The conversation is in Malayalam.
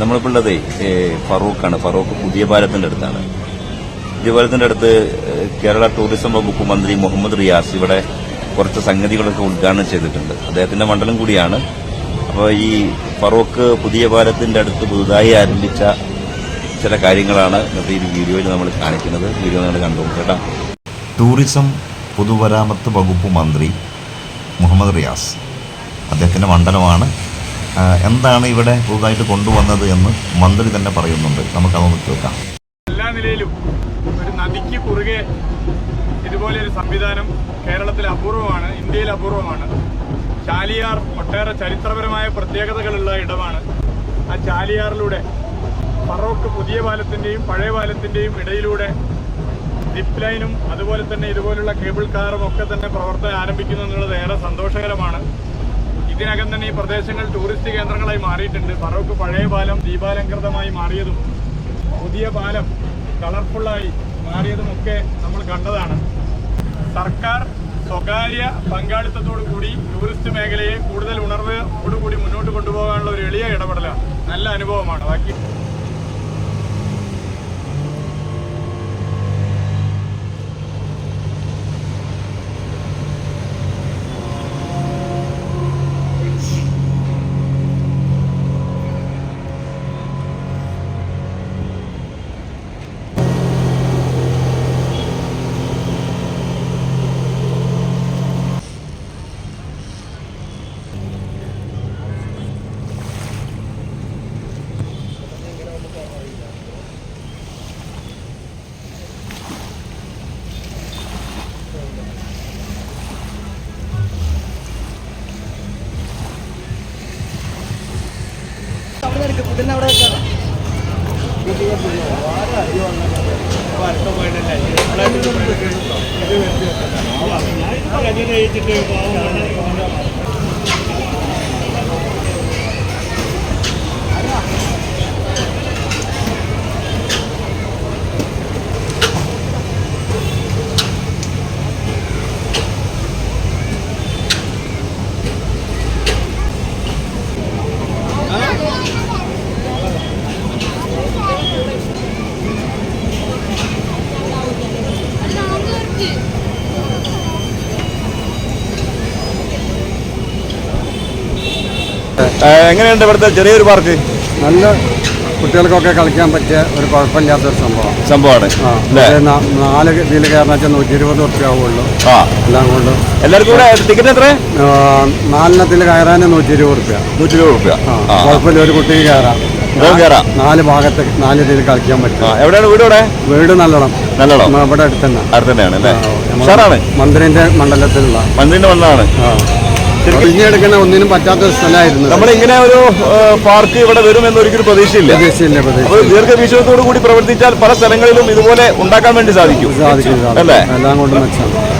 നമ്മളിപ്പോൾ ഉള്ളത് ഫറൂഖാണ്. ഫറൂഖ് പുതിയ ഭാരത്തിന്റെ അടുത്താണ്. പുതിയ പാലത്തിന്റെ അടുത്ത് കേരള ടൂറിസം വകുപ്പ് മന്ത്രി മുഹമ്മദ് റിയാസ് ഇവിടെ കുറച്ച് സംഗതികളൊക്കെ ഉദ്ഘാടനം ചെയ്തിട്ടുണ്ട്. അദ്ദേഹത്തിന്റെ മണ്ഡലം കൂടിയാണ്. അപ്പോൾ ഈ ഫറൂഖ് പുതിയ ഭാരത്തിന്റെ അടുത്ത് പുതുതായി ആരംഭിച്ച ചില കാര്യങ്ങളാണ് ഇന്നത്തെ ഈ വീഡിയോയിൽ നമ്മൾ കാണിക്കുന്നത്. വീഡിയോ നിങ്ങൾ കണ്ടു കേട്ടോ. ടൂറിസം പൊതുമരാമത്ത് വകുപ്പ് മന്ത്രി മുഹമ്മദ് റിയാസ്. അദ്ദേഹത്തിന്റെ മണ്ഡലമാണ്. എന്താണ് ഇവിടെ പുതുതായിട്ട് കൊണ്ടുവന്നത് എന്ന് മന്ത്രി തന്നെ പറയുന്നുണ്ട്. നമുക്കതൊന്ന് കേൾക്കാം. എല്ലാ നിലയിലും ഒരു നദിക്ക് കുറുകെ ഇതുപോലെ ഒരു സംവിധാനം കേരളത്തിൽ അപൂർവമാണ് ഇന്ത്യയിൽ അപൂർവമാണ്. ചാലിയാർ ഒട്ടേറെ ചരിത്രപരമായ പ്രത്യേകതകളുള്ള ഇടമാണ്. ആ ചാലിയാറിലൂടെ ഫറോക്ക് പുതിയ പാലത്തിന്റെയും പഴയ പാലത്തിന്റെയും ഇടയിലൂടെ സിപ്പ് ലൈനും അതുപോലെ തന്നെ ഇതുപോലുള്ള കേബിൾ കാറും ഒക്കെ തന്നെ പ്രവർത്തനം ആരംഭിക്കുന്നു എന്നുള്ളത് ഏറെ സന്തോഷകരമാണ്. ഇതിനകം തന്നെ ഈ പ്രദേശങ്ങൾ ടൂറിസ്റ്റ് കേന്ദ്രങ്ങളായി മാറിയിട്ടുണ്ട്. ഫറോക്ക് പഴയ പാലം ദീപാലങ്കൃതമായി മാറിയതും പുതിയ പാലം കളർഫുള്ളായി മാറിയതുമൊക്കെ നമ്മൾ കണ്ടതാണ്. സർക്കാർ സ്വകാര്യ പങ്കാളിത്തത്തോടു കൂടി ടൂറിസ്റ്റ് മേഖലയെ കൂടുതൽ ഉണർവോടുകൂടി മുന്നോട്ട് കൊണ്ടുപോകാനുള്ള ഒരു എളിയ ഇടപെടലാണ്. നല്ല അനുഭവമാണ്. ബാക്കി പോയിട്ട് ഫുഡിന് അവിടെ വെച്ചാണ് അടുത്ത പോയിട്ടല്ലേ ഇത് വെച്ച് വെച്ചാൽ കഴിച്ചിട്ട് എങ്ങനെയുണ്ട് ഇവിടുത്തെ ചെറിയൊരു പാർക്ക്? നല്ല കുട്ടികൾക്കൊക്കെ കളിക്കാൻ പറ്റിയ ഒരു കുഴപ്പമില്ലാത്തൊരു സംഭവം. സംഭവമാണ്. നാല് ഇതിൽ കയറുന്ന വെച്ചാൽ നൂറ്റി ഇരുപത് റുപ്യാവുള്ളൂ ആവുള്ളൂ എല്ലാം കൊണ്ട്. എല്ലാവർക്കും കൂടെ ടിക്കറ്റ് എത്ര നാലിനത്തിൽ നാലെണ്ണത്തിൽ കയറാൻ നൂറ്റി ഇരുപത് റുപ്യ നൂറ്റി ഇരുപത് റുപ്യ കുഴപ്പമില്ല ഒരു കുട്ടി കയറാം. നാല് ഭാഗത്ത് നാല് രീതിയിൽ കളിക്കാൻ പറ്റും. എവിടെയാണ് വീട് ഇവിടെ? വീട് നല്ലോണം നല്ലോണം ഇവിടെ അടുത്തന്നെ അടുത്തന്നെയാണ് മന്ത്രിന്റെ മണ്ഡലത്തിലുള്ള. മന്ത്രിന്റെ മണ്ണാണ് ആ പിഴിഞ്ഞെടുക്കണ ഒന്നിനും പറ്റാത്ത സ്ഥലമായിരുന്നു. നമ്മളിങ്ങനെ ഒരു പാർക്ക് ഇവിടെ വരുമെന്ന് ഒരിക്കലും പ്രതീക്ഷയില്ല. പ്രതീക്ഷയില്ല പ്രതീക്ഷ ദീർഘവീക്ഷണത്തോടു കൂടി പ്രവർത്തിച്ചാൽ പല സ്ഥലങ്ങളിലും ഇതുപോലെ ഉണ്ടാക്കാൻ വേണ്ടി സാധിക്കും. സാധിക്കും സാധിക്കും. അല്ലേ? എല്ലാം കൊണ്ടും മെച്ചാണ്